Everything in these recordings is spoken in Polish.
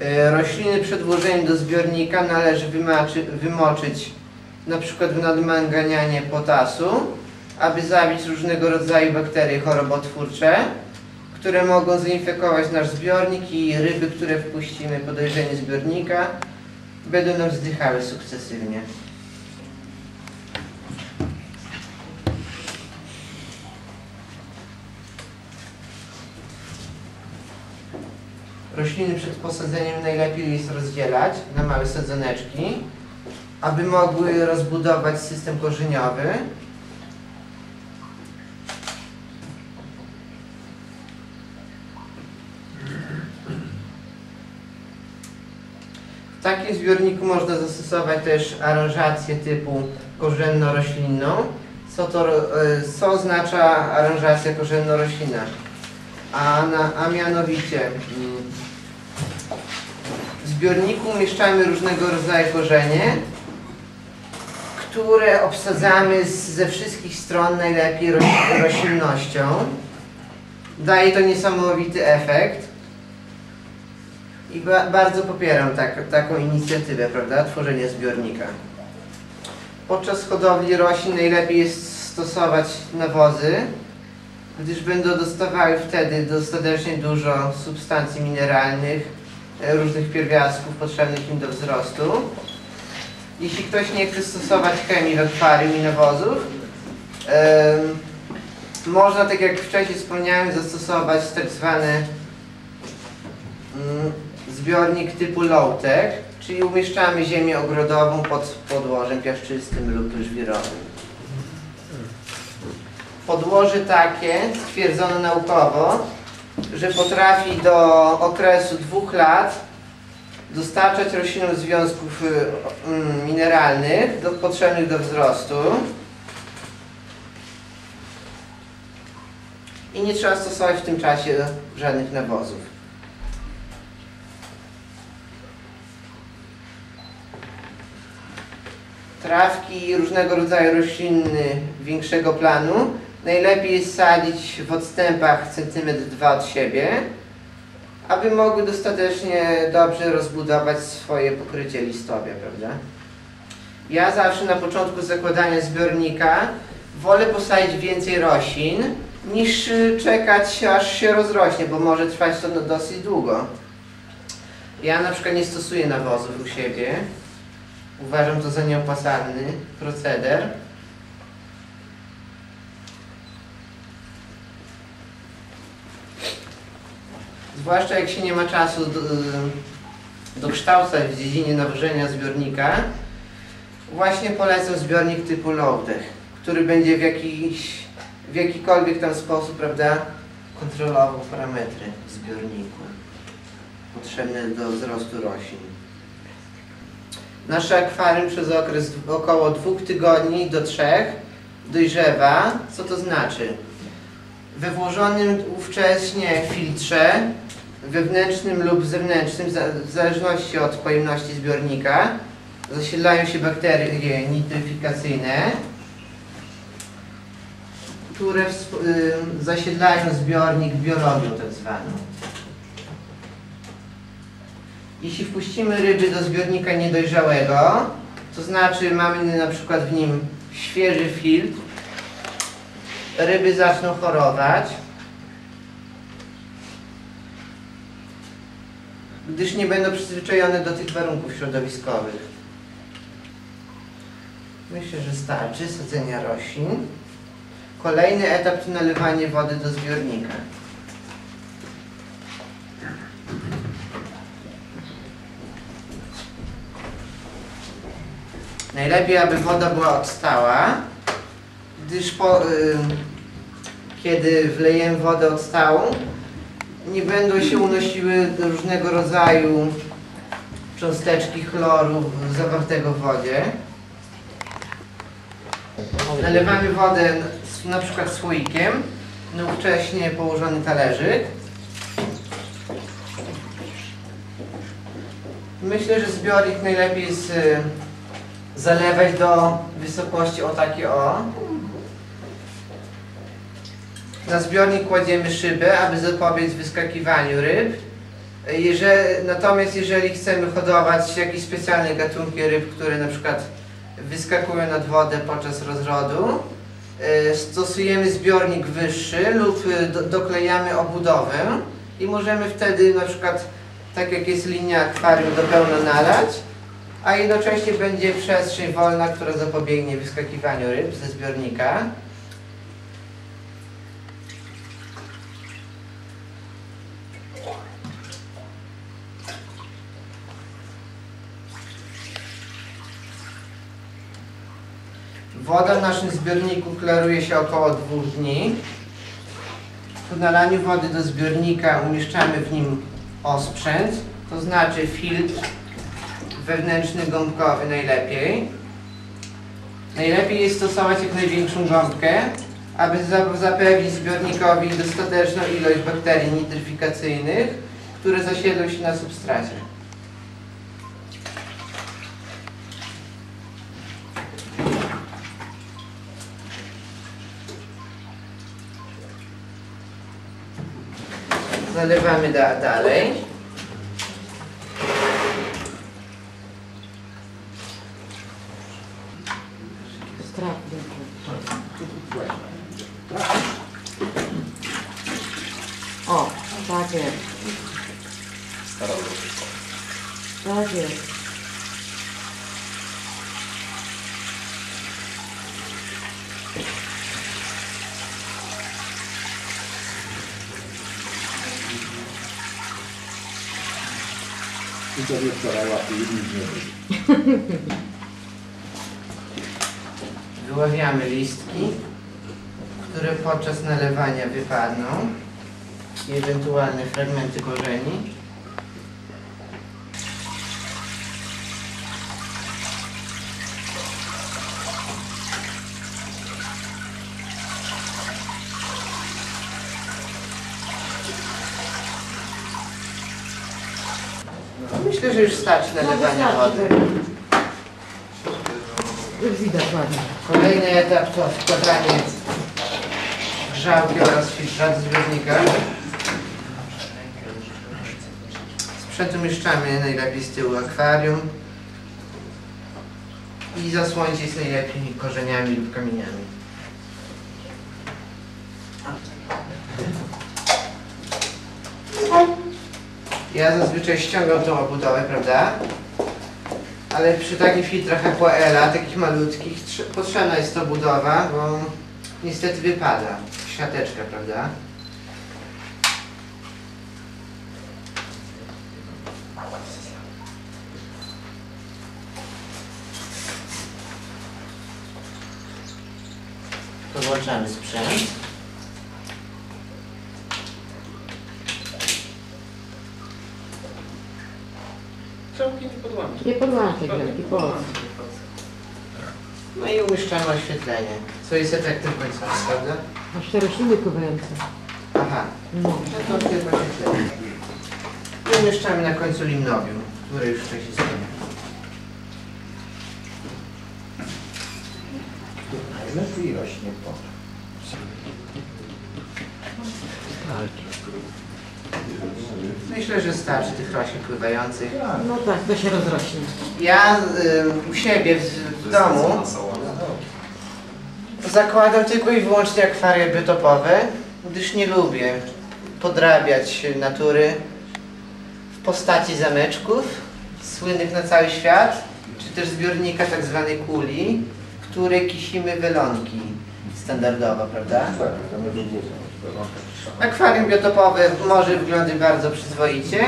E, Rośliny przed włożeniem do zbiornika należy wymaczy, wymoczyć przykład w nadmanganianie potasu, aby zabić różnego rodzaju bakterie chorobotwórcze, które mogą zainfekować nasz zbiornik i ryby, które wpuścimy po dojrzeniu zbiornika, będą nam zdychały sukcesywnie. Rośliny przed posadzeniem najlepiej jest rozdzielać na małe sadzoneczki, aby mogły rozbudować system korzeniowy. W takim zbiorniku można zastosować też aranżację typu korzenno-roślinną. Co, to, e, co oznacza aranżacja korzenno-roślinna? A, a mianowicie mm, w zbiorniku umieszczamy różnego rodzaju korzenie, które obsadzamy z, ze wszystkich stron najlepiej roś, roślinnością. Daje to niesamowity efekt. I ba, bardzo popieram tak, taką inicjatywę, prawda, tworzenia zbiornika. Podczas hodowli roślin najlepiej jest stosować nawozy, gdyż będą dostawały wtedy dostatecznie dużo substancji mineralnych, różnych pierwiastków potrzebnych im do wzrostu. Jeśli ktoś nie chce stosować chemii w akwarium i nawozów, em, można, tak jak wcześniej wspomniałem, zastosować tak zwany mm, zbiornik typu low-tech, czyli umieszczamy ziemię ogrodową pod podłożem piaszczystym lub żwirowym. Podłoże takie stwierdzono naukowo, że potrafi do okresu dwóch lat dostarczać roślinom związków y, mm, mineralnych do, potrzebnych do wzrostu i nie trzeba stosować w tym czasie żadnych nawozów. Trawki i różnego rodzaju rośliny większego planu najlepiej sadzić w odstępach centymetr dwa od siebie, aby mogły dostatecznie dobrze rozbudować swoje pokrycie listowe, prawda? Ja zawsze na początku zakładania zbiornika wolę posadzić więcej roślin, niż czekać aż się rozrośnie, bo może trwać to no dosyć długo. Ja na przykład nie stosuję nawozów u siebie. Uważam to za nieopłacalny proceder. Zwłaszcza jak się nie ma czasu do, dokształcać w dziedzinie nawożenia zbiornika, właśnie polecam zbiornik typu Lowtech, który będzie w, jakiś, w jakikolwiek tam sposób, prawda, kontrolował parametry zbiorniku potrzebne do wzrostu roślin. Nasze akwarium przez okres około dwóch tygodni do trzech dojrzewa. Co to znaczy? We włożonym ówcześnie filtrze, wewnętrznym lub zewnętrznym, w zależności od pojemności zbiornika, zasilają się bakterie nitryfikacyjne, które y, zasiedlają zbiornik biologią tak zwaną. Jeśli wpuścimy ryby do zbiornika niedojrzałego, to znaczy mamy na przykład w nim świeży filtr, ryby zaczną chorować, gdyż nie będą przyzwyczajone do tych warunków środowiskowych. Myślę, że starczy sadzenia roślin. Kolejny etap to nalewanie wody do zbiornika. Najlepiej, aby woda była odstała, gdyż po, kiedy wlejemy wodę odstałą, nie będą się unosiły różnego rodzaju cząsteczki chloru zawartego w wodzie. Nalewamy wodę na przykład słoikiem na ówcześnie położony talerzyk. Myślę, że zbiornik najlepiej jest zalewać do wysokości o takie o. Na zbiornik kładziemy szybę, aby zapobiec wyskakiwaniu ryb. Jeżeli, natomiast jeżeli chcemy hodować jakieś specjalne gatunki ryb, które na przykład wyskakują nad wodę podczas rozrodu, e, stosujemy zbiornik wyższy lub e, do, doklejamy obudowę i możemy wtedy na przykład, tak jak jest linia akwarium, do pełna nalać, a jednocześnie będzie przestrzeń wolna, która zapobiegnie wyskakiwaniu ryb ze zbiornika. Woda w naszym zbiorniku klaruje się około dwóch dni. Po nalaniu wody do zbiornika umieszczamy w nim osprzęt, to znaczy filtr wewnętrzny gąbkowy najlepiej. Najlepiej jest stosować jak największą gąbkę, aby za- zapewnić zbiornikowi dostateczną ilość bakterii nitryfikacyjnych, które zasiedlą się na substracie. Zalewamy da dalej. O, tak jest. Tak jest. I sobie wczoraj łapie i nic nie robi. Wyławiamy listki, które podczas nalewania wypadną i ewentualne fragmenty korzeni. Myślę, że już starczy nalewania wody. Już widać ładnie. Kolejny etap to wkładanie grzałki oraz filtra do zbiornika. Sprzęt umieszczamy najlepiej z tyłu akwarium i zasłonić jest najlepiej korzeniami lub kamieniami. Ja zazwyczaj ściągam tą obudowę, prawda? Ale przy takich filtrach Aquaela, takich malutkich, trze- potrzebna jest to budowa, bo niestety wypada świateczka, prawda? Podłączamy sprzęt. Nie podłączyć. Nie podłączaj gręki, po co? No i umieszczamy oświetlenie, co jest efektem końcowym, prawda? Cztery silników w ręce. Aha, No. no to tylko oświetlenie. I umieszczamy na końcu limnowium, które już wcześniej wspomniałem. Najlepiej rośnie pot. Myślę, że starczy tych roślin pływających. No tak, to się rozrośnie. Ja y, u siebie w, w domu zakładam tylko i wyłącznie akwaria biotopowe, gdyż nie lubię podrabiać natury w postaci zameczków słynnych na cały świat, czy też zbiornika tak zwanej kuli, w której kisimy welonki standardowo, prawda? Tak, to my długo Akwarium biotopowe może wyglądać bardzo przyzwoicie.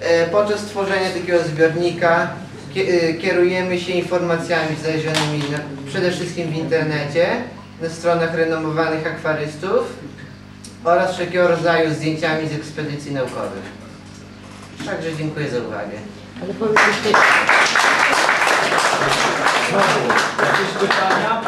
E, Podczas tworzenia takiego zbiornika e, kierujemy się informacjami znalezionymi na, przede wszystkim w internecie, na stronach renomowanych akwarystów oraz wszelkiego rodzaju zdjęciami z ekspedycji naukowych. Także dziękuję za uwagę. Ale powiedz jeszcze... Jakieś pytania?